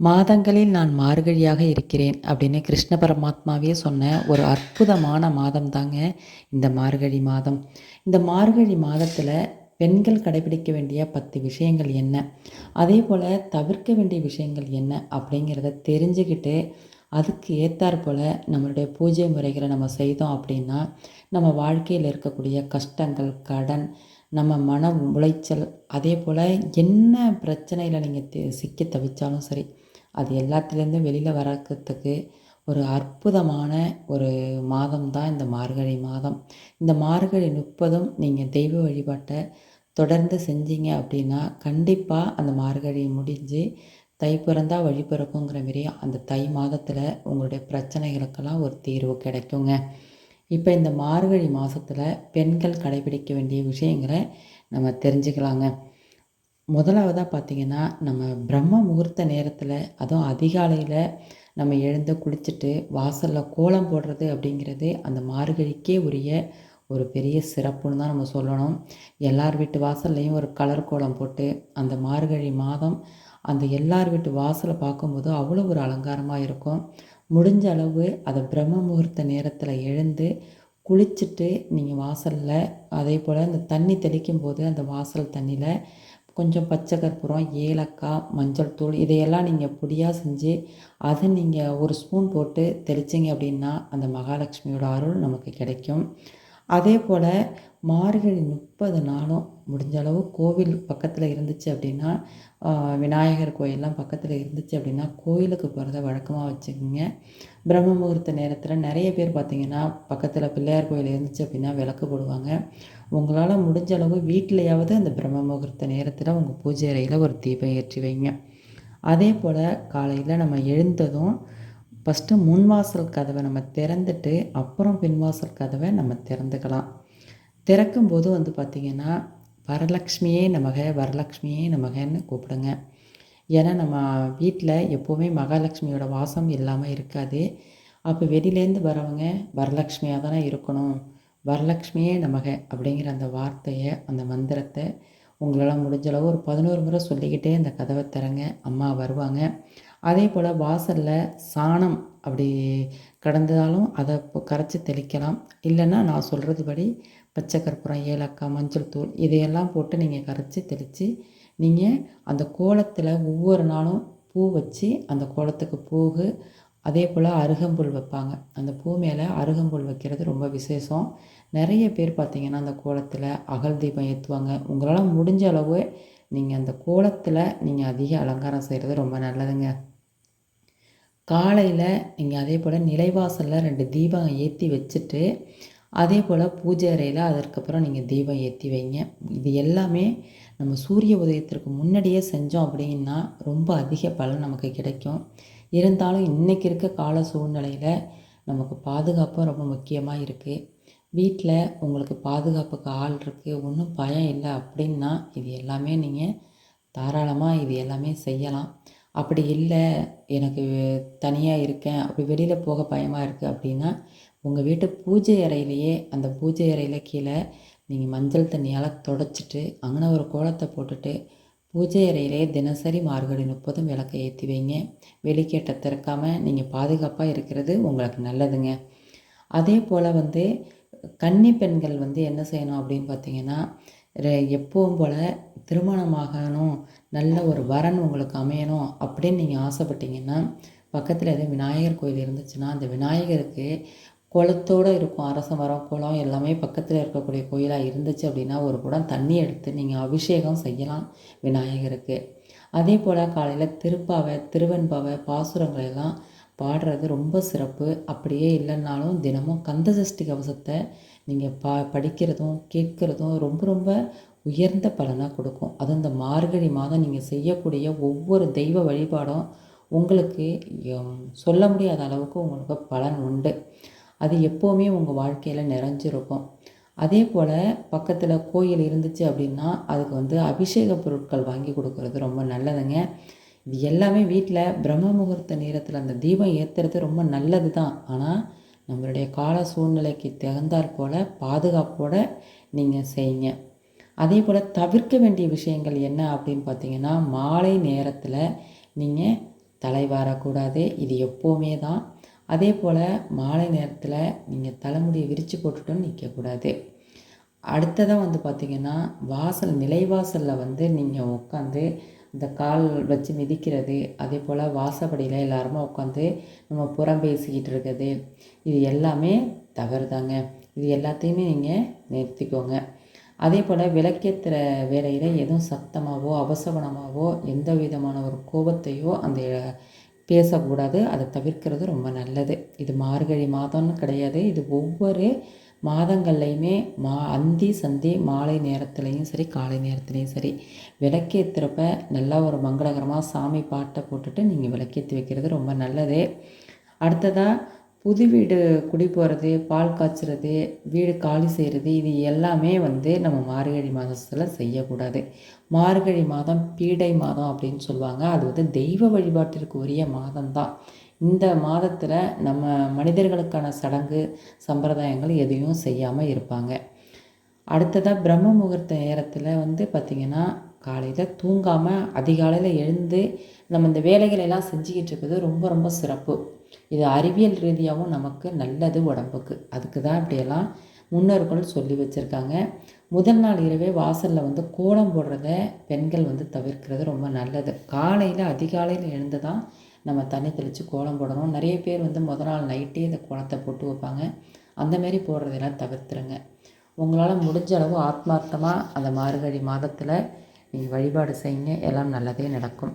மாதங்களில் நான் மார்கழியாக இருக்கிறேன் அப்படின்னு கிருஷ்ண பரமாத்மாவே சொன்ன ஒரு அற்புதமான மாதம் தாங்க இந்த மார்கழி மாதம். இந்த மார்கழி மாதத்தில் பெண்கள் கடைபிடிக்க வேண்டிய பத்து விஷயங்கள் என்ன? அதே போல் தவிர்க்க வேண்டிய விஷயங்கள் என்ன அப்படிங்கிறத தெரிஞ்சுக்கிட்டு அதுக்கு ஏற்றாற் போல் நம்மளுடைய பூஜை முறைகளை நம்ம செய்தோம் அப்படின்னா நம்ம வாழ்க்கையில் இருக்கக்கூடிய கஷ்டங்கள் கடன் நம்ம மன உளைச்சல் அதே போல் என்ன பிரச்சனையில் நீங்கள் சிக்கி தவிச்சாலும் சரி அது எல்லாத்துலேருந்தும் வெளியில் வரக்கிறதுக்கு ஒரு அற்புதமான ஒரு மாதம் தான் இந்த மார்கழி மாதம். இந்த மார்கழி முப்பதும் நீங்கள் தெய்வ வழிபாட்டை தொடர்ந்து செஞ்சீங்க அப்படின்னா கண்டிப்பாக அந்த மார்கழி முடிஞ்சு தை பிறந்தா வழி பிறக்குங்கிற மாரி அந்த தை மாதத்தில் உங்களுடைய பிரச்சனைகளுக்கெல்லாம் ஒரு தீர்வு கிடைக்குங்க. இப்போ இந்த மார்கழி மாதத்தில் பெண்கள் கடைபிடிக்க வேண்டிய விஷயங்களை நம்ம தெரிஞ்சுக்கலாங்க. முதலாவதாக பார்த்திங்கன்னா நம்ம பிரம்ம முகூர்த்த நேரத்தில் அதுவும் அதிகாலையில் நம்ம எழுந்து குளிச்சுட்டு வாசலில் கோலம் போடுறது அப்படிங்கிறது அந்த மார்கழிக்கே உரிய ஒரு பெரிய சிறப்புன்னு தான் நம்ம சொல்லணும். எல்லார் வீட்டு வாசல்லையும் ஒரு கலர் கோலம் போட்டு அந்த மார்கழி மாதம் அந்த எல்லார் வீட்டு வாசலை பார்க்கும்போது அவ்வளோ ஒரு அலங்காரமாக இருக்கும். முடிஞ்ச அளவு அதை பிரம்ம முகூர்த்த நேரத்தில் எழுந்து குளிச்சுட்டு நீங்கள் வாசலில் அதே போல் அந்த தண்ணி தெளிக்கும் போது அந்த வாசல் தண்ணியில் கொஞ்சம் பச்சை கற்பூரம் ஏலக்காய் மஞ்சள் தூள் இதையெல்லாம் நீங்கள் பொடியாக செஞ்சு அதை நீங்கள் ஒரு ஸ்பூன் போட்டு தெளிச்சிங்க அப்படின்னா அந்த மகாலட்சுமியோட அருள் நமக்கு கிடைக்கும். அதே போல் மார்கழி முப்பது நாளும் முடிஞ்ச அளவு கோவில் பக்கத்தில் இருந்துச்சு அப்படின்னா விநாயகர் கோயிலெலாம் பக்கத்தில் இருந்துச்சு அப்படின்னா கோயிலுக்கு போகிறத வழக்கமாக வச்சுக்கோங்க. பிரம்ம முகூர்த்த நேரத்தில் நிறைய பேர் பார்த்திங்கன்னா பக்கத்தில் பிள்ளையார் கோயில் இருந்துச்சு அப்படின்னா விளக்கு போடுவாங்க. உங்களால் முடிஞ்ச அளவு வீட்டிலையாவது அந்த பிரம்ம முகூர்த்த நேரத்தில் உங்கள் பூஜை அறையில் ஒரு தீபம் ஏற்றி வைங்க. அதே போல் காலையில் நம்ம எழுந்ததும் ஃபஸ்ட்டு முன் வாசல் கதவை நம்ம திறந்துட்டு அப்புறம் பின்வாசல் கதவை நம்ம திறந்துக்கலாம். திறக்கும்போது வந்து பார்த்திங்கன்னா வரலக்ஷ்மியே நமக வரலக்ஷ்மியே நமகன்னு கூப்பிடுங்க. ஏன்னா நம்ம வீட்டில் எப்போவுமே மகாலட்சுமியோட வாசம் இல்லாமல் இருக்காது. அப்போ வெளியிலேருந்து வரவங்க வரலக்ஷ்மியாக தானே இருக்கணும். வரலக்ஷ்மியே நமக அப்படிங்கிற அந்த வார்த்தையை அந்த மந்திரத்தை உங்களால் முடிஞ்சளவு ஒரு பதினோரு முறை சொல்லிக்கிட்டே அந்த கதவை திறங்க அம்மா வருவாங்க. அதே போல் வாசலில் சாணம் அப்படி கடந்ததாலும் அதை கரைச்சி தெளிக்கலாம். இல்லைன்னா நான் சொல்கிறது படி பச்சை கற்பூரம் ஏலக்காய் மஞ்சள் தூள் இதையெல்லாம் போட்டு நீங்கள் கரைச்சி தெளித்து நீங்கள் அந்த கோலத்தில் ஒவ்வொரு நாளும் பூ வச்சு அந்த கோலத்துக்கு பூகு அதே போல் அருகம்புல் வைப்பாங்க. அந்த பூ மேலே அருகம்புல் வைக்கிறது ரொம்ப விசேஷம். நிறைய பேர் பார்த்திங்கன்னா அந்த கோலத்தில் அகல் தீபம் ஏற்றுவாங்க உங்களால் முடிஞ்ச அளவு நீங்கள் அந்த கோலத்தில் நீங்கள் அதிக அலங்காரம் செய்கிறது ரொம்ப நல்லதுங்க. காலையில் நீங்கள் அதே போல் நிலைவாசலில் ரெண்டு தீபம் ஏற்றி வச்சுட்டு அதே போல் பூஜை அறையில் அதற்கப்புறம் நீங்கள் தீபம் ஏற்றி வைங்க. இது எல்லாமே நம்ம சூரிய உதயத்திற்கு முன்னாடியே செஞ்சோம் அப்படின்னா ரொம்ப அதிக பலன் நமக்கு கிடைக்கும். இருந்தாலும் இன்றைக்கி இருக்க கால சூழ்நிலையில் நமக்கு பாதுகாப்பும் ரொம்ப முக்கியமாக இருக்குது வீட்டில் உங்களுக்கு பாதுகாப்புக்கு ஆள் இருக்குது ஒன்றும் பயம் இல்லை அப்படின்னா இது எல்லாமே நீங்கள் தாராளமாக இது எல்லாமே செய்யலாம். அப்படி இல்லை எனக்கு தனியாக இருக்கேன் அப்படி வெளியில் போக பயமாக இருக்குது அப்படின்னா உங்கள் வீட்டு பூஜை அறையிலேயே அந்த பூஜை அறையில் கீழே நீங்கள் மஞ்சள் தண்ணியால் தொடச்சிட்டு அங்கே ஒரு கோலத்தை போட்டுட்டு பூஜை அறையிலே தினசரி மார்கழி முப்பதும் விளக்கை ஏற்றி வைங்க. வெளிக்கேட்டை திறக்காமல் நீங்கள் பாதுகாப்பாக இருக்கிறது உங்களுக்கு நல்லதுங்க. அதே போல் வந்து கன்னி பெண்கள் வந்து என்ன செய்யணும் அப்படின்னு பார்த்தீங்கன்னா எப்பவும் போல் திருமணமாகணும் நல்ல ஒரு வரன் உங்களுக்கு அமையணும் அப்படின்னு நீங்கள் ஆசைப்பட்டீங்கன்னா பக்கத்தில் எதுவும் விநாயகர் கோயில் இருந்துச்சுன்னா அந்த விநாயகருக்கு குளத்தோடு இருக்கும் அரச மரம் குளம் எல்லாமே பக்கத்தில் இருக்கக்கூடிய கோயிலாக இருந்துச்சு அப்படின்னா ஒரு குடம் தண்ணி எடுத்து நீங்கள் அபிஷேகம் செய்யலாம் விநாயகருக்கு. அதே போல் காலையில் திருப்பாவை திருவெண்பாவை பாசுரங்களை எல்லாம் பாடுறது ரொம்ப சிறப்பு. அப்படியே இல்லைன்னாலும் தினமும் கந்த சஷ்டி கவசத்தை நீங்கள் பா படிக்கிறதும் கேட்குறதும் ரொம்ப ரொம்ப உயர்ந்த பலனாக கொடுக்கும். அதுவும் இந்த மார்கழி மாதம் நீங்கள் செய்யக்கூடிய ஒவ்வொரு தெய்வ வழிபாடும் உங்களுக்கு சொல்ல முடியாத அளவுக்கு உங்களுக்கு பலன் உண்டு. அது எப்போவுமே உங்கள் வாழ்க்கையில் நிறைஞ்சிருக்கும். அதே போல் பக்கத்தில் கோயில் இருந்துச்சு அப்படின்னா அதுக்கு வந்து அபிஷேக பொருட்கள் வாங்கி கொடுக்கறது ரொம்ப நல்லதுங்க. இது எல்லாமே வீட்டில் பிரம்ம முகூர்த்த நேரத்தில் அந்த தீபம் ஏற்றுறது ரொம்ப நல்லது தான் ஆனால் நம்மளுடைய கால சூழ்நிலைக்கு தகுந்தாற் போல் பாதுகாப்போடு நீங்கள் செய்யுங்க. அதே போல் தவிர்க்க வேண்டிய விஷயங்கள் என்ன அப்படின்னு பார்த்தீங்கன்னா மாலை நேரத்தில் நீங்கள் தலை வாரக்கூடாது. இது எப்போவுமே தான். அதே போல் மாலை நேரத்தில் நீங்கள் தலைமுடியை விரித்து போட்டுட்டும் நிற்கக்கூடாது அடுத்ததாக வந்து பார்த்திங்கன்னா வாசல் நிலைவாசலில் வந்து நீங்கள் உட்காந்து இந்த கால் வச்சு மிதிக்கிறது அதே போல் வாசப்படியில் எல்லாருமே உட்காந்து நம்ம புறம் பேசிக்கிட்டு இருக்கிறது இது எல்லாமே தவறுதாங்க. இது எல்லாத்தையுமே நீங்கள் நிறுத்திக்கோங்க. அதே போல் விளக்கேற்றுற வேலையில் எதுவும் சத்தமாகவோ அபசகுணமாகவோ எந்த விதமான ஒரு கோபத்தையோ அந்த பேசக்கூடாது. அதை தவிர்க்கிறது ரொம்ப நல்லது. இது மார்கழி மாதம்னு கிடையாது. இது ஒவ்வொரு மாதங்கள்லையுமே மா அந்தி சந்தி மாலை நேரத்துலையும் சரி காலை நேரத்துலையும் சரி விளக்கேற்றுறப்ப நல்லா ஒரு மங்களகரமாக சாமி பாட்டை போட்டுட்டு நீங்கள் விளக்கேற்றி வைக்கிறது ரொம்ப நல்லது. அடுத்ததாக புது வீடு குடி போகிறது பால் காய்ச்சுறது வீடு காலி செய்கிறது இது எல்லாமே வந்து நம்ம மார்கழி மாதத்தில் செய்யக்கூடாது. மார்கழி மாதம் பீடை மாதம் அப்படின்னு சொல்லுவாங்க. அது வந்து தெய்வ வழிபாட்டிற்கு உரிய மாதம்தான். இந்த மாதத்தில் நம்ம மனிதர்களுக்கான சடங்கு சம்பிரதாயங்கள் எதையும் செய்யாமல் இருப்பாங்க. அடுத்ததாக பிரம்ம முகூர்த்த நேரத்தில் வந்து பார்த்திங்கன்னா காலையில் தூங்காமல் அதிகாலையில் எழுந்து நம்ம இந்த வேலைகளை எல்லாம் செஞ்சுக்கிட்டு இருக்கிறது ரொம்ப ரொம்ப சிறப்பு. இது அறிவியல் ரீதியாகவும் நமக்கு நல்லது உடம்புக்கு. அதுக்கு தான் இப்படியெல்லாம் முன்னோர்கள் சொல்லி வச்சுருக்காங்க. முதல் நாள் இரவே வாசலில் வந்து கோலம் போடுறத பெண்கள் வந்து தவிர்க்கிறது ரொம்ப நல்லது. காலையில் அதிகாலையில் எழுந்து தான் நம்ம தண்ணி தெளித்து கோலம் போடணும். நிறைய பேர் வந்து முதல் நாள் நைட்டே இந்த கோலத்தை போட்டு வைப்பாங்க. அந்தமாரி போடுறதெல்லாம் தவிர்த்துருங்க. உங்களால் முடிஞ்ச அளவு ஆத்மார்த்தமாக அந்த மார்கழி மாதத்தில் நீங்கள் வழிபாடு செய்யுங்க. எல்லாம் நல்லதே நடக்கும்.